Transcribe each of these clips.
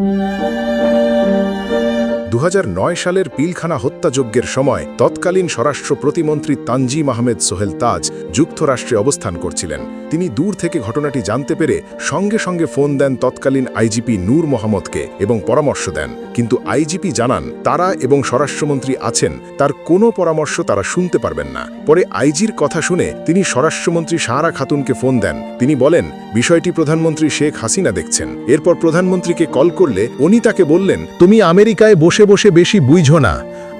দু সালের পিলখানা হত্যাযজ্ঞের সময় তৎকালীন স্বরাষ্ট্র প্রতিমন্ত্রী তানজিম আহমেদ সোহেল তাজ যুক্তরাষ্ট্রে অবস্থান করছিলেন। তিনি দূর থেকে ঘটনাটি জানতে পেরে সঙ্গে সঙ্গে ফোন দেন তৎকালীন আইজিপি নূর মোহাম্মদকে এবং পরামর্শ দেন। কিন্তু আইজিপি জানান, তারা এবং স্বরাষ্ট্রমন্ত্রী আছেন, তার কোনো পরামর্শ তারা শুনতে পারবেন না। পরে আইজির কথা শুনে তিনি স্বরাষ্ট্রমন্ত্রী সাহারা খাতুনকে ফোন দেন। তিনি বলেন, বিষয়টি প্রধানমন্ত্রী শেখ হাসিনা দেখছেন। এরপর প্রধানমন্ত্রীকে কল করলে উনি তাকে বললেন, তুমি আমেরিকায় বসে বসে বেশি বুঝো না।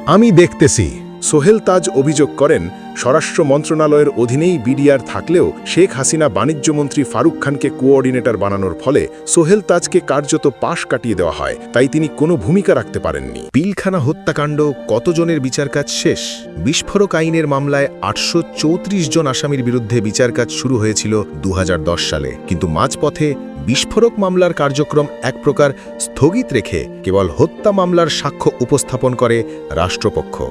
আমি দেখতেছি। সোহেল তাজ অভিযোগ করেন, স্বরাষ্ট্র মন্ত্রণালয়ের অধীনেই বিডিআর থাকলেও শেখ হাসিনা বাণিজ্যমন্ত্রী ফারুক খানকে কোঅর্ডিনেটর বানানোর ফলে সোহেল তাজকে কার্যত পাশ কাটিয়ে দেওয়া হয়। তাই তিনি কোনো ভূমিকা রাখতে পারেননি। পিলখানা হত্যাকাণ্ড, কতজনের বিচার কাজ শেষ? বিস্ফোরক আইনের মামলায় আটশো চৌত্রিশ জন আসামির বিরুদ্ধে বিচার কাজ শুরু হয়েছিল দু হাজার দশ সালে। কিন্তু মাঝপথে বিস্ফোরক মামলার কার্যক্রম এক প্রকার স্থগিত রেখে কেবল হত্যা মামলার সাক্ষ্য উপস্থাপন করে রাষ্ট্রপক্ষ।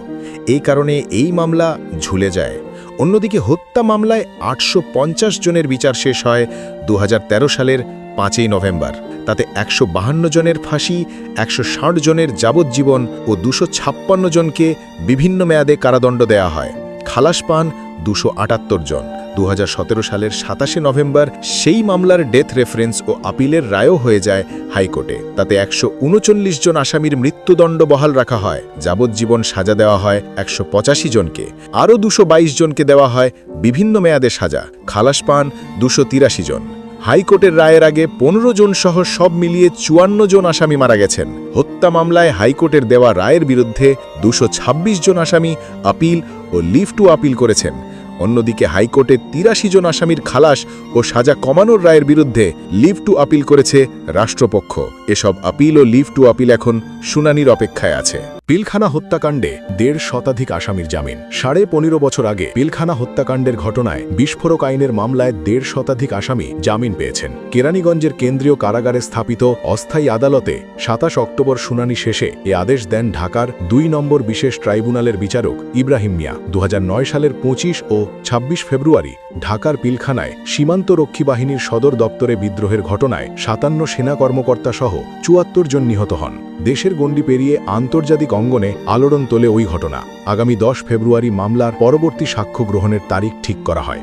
এই কারণে এই মামলা ঝুলে যায়। অন্যদিকে হত্যা মামলায় আটশো পঞ্চাশ জনের বিচার শেষ হয় দু হাজার তেরো সালের পাঁচই নভেম্বর। তাতে একশো জনের ফাঁসি, একশো ষাট জনের যাবজ্জীবন ও দুশো জনকে বিভিন্ন মেয়াদে কারাদণ্ড দেয়া হয়। খালাস পান দুশো জন। দু হাজার সতেরো সালের সাতাশে নভেম্বর সেই মামলার ডেথ রেফারেন্স ও আপিলের রায়ও হয়ে যায় হাইকোর্টে। তাতে একশো উনচল্লিশ জন আসামির মৃত্যুদণ্ড বহাল রাখা হয়। যাবজ্জীবন সাজা দেওয়া হয় একশো পঁচাশি জনকে। আরও দুশো জনকে দেওয়া হয় বিভিন্ন মেয়াদে সাজা। খালাস পান দুশো জন। হাইকোর্টের রায়ের আগে পনেরো জন সহ সব মিলিয়ে চুয়ান্ন জন আসামি মারা গেছেন। হত্যা মামলায় হাইকোর্টের দেওয়া রায়ের বিরুদ্ধে দুশো জন আসামি আপিল ও লিভ টু আপিল করেছেন। অন্যদিকে হাইকোর্টে তিরাশি জন আসামির খালাস ও সাজা কমানোর রায়ের বিরুদ্ধে লিভ টু আপিল করেছে রাষ্ট্রপক্ষ। এসব আপিল ও লিভ টু আপিল এখন শুনানির অপেক্ষায় আছে। পিলখানা হত্যাকাণ্ডে দেড় শতাধিক আসামির জামিন। সাড়ে পনেরো বছর আগে পিলখানা হত্যাকাণ্ডের ঘটনায় বিস্ফোরক আইনের মামলায় দেড় শতাধিক আসামি জামিন পেয়েছেন। কেরানীগঞ্জের কেন্দ্রীয় কারাগারে স্থাপিত অস্থায়ী আদালতে সাতাশ অক্টোবর শুনানি শেষে এ আদেশ দেন ঢাকার দুই নম্বর বিশেষ ট্রাইব্যুনালের বিচারক ইব্রাহিম মিয়া। দু হাজার নয় সালের পঁচিশ ও ২৬ ফেব্রুয়ারি ঢাকার পিলখানায় সীমান্তরক্ষী বাহিনীর সদর দপ্তরে বিদ্রোহের ঘটনায় সাতান্ন সেনা কর্মকর্তা সহ চুয়াত্তর জন নিহত হন। দেশের গণ্ডি পেরিয়ে আন্তর্জাতিক অঙ্গনে আলোড়ন তোলে ওই ঘটনা। আগামী দশ ফেব্রুয়ারি মামলার পরবর্তী সাক্ষ্য গ্রহণের তারিখ ঠিক করা হয়।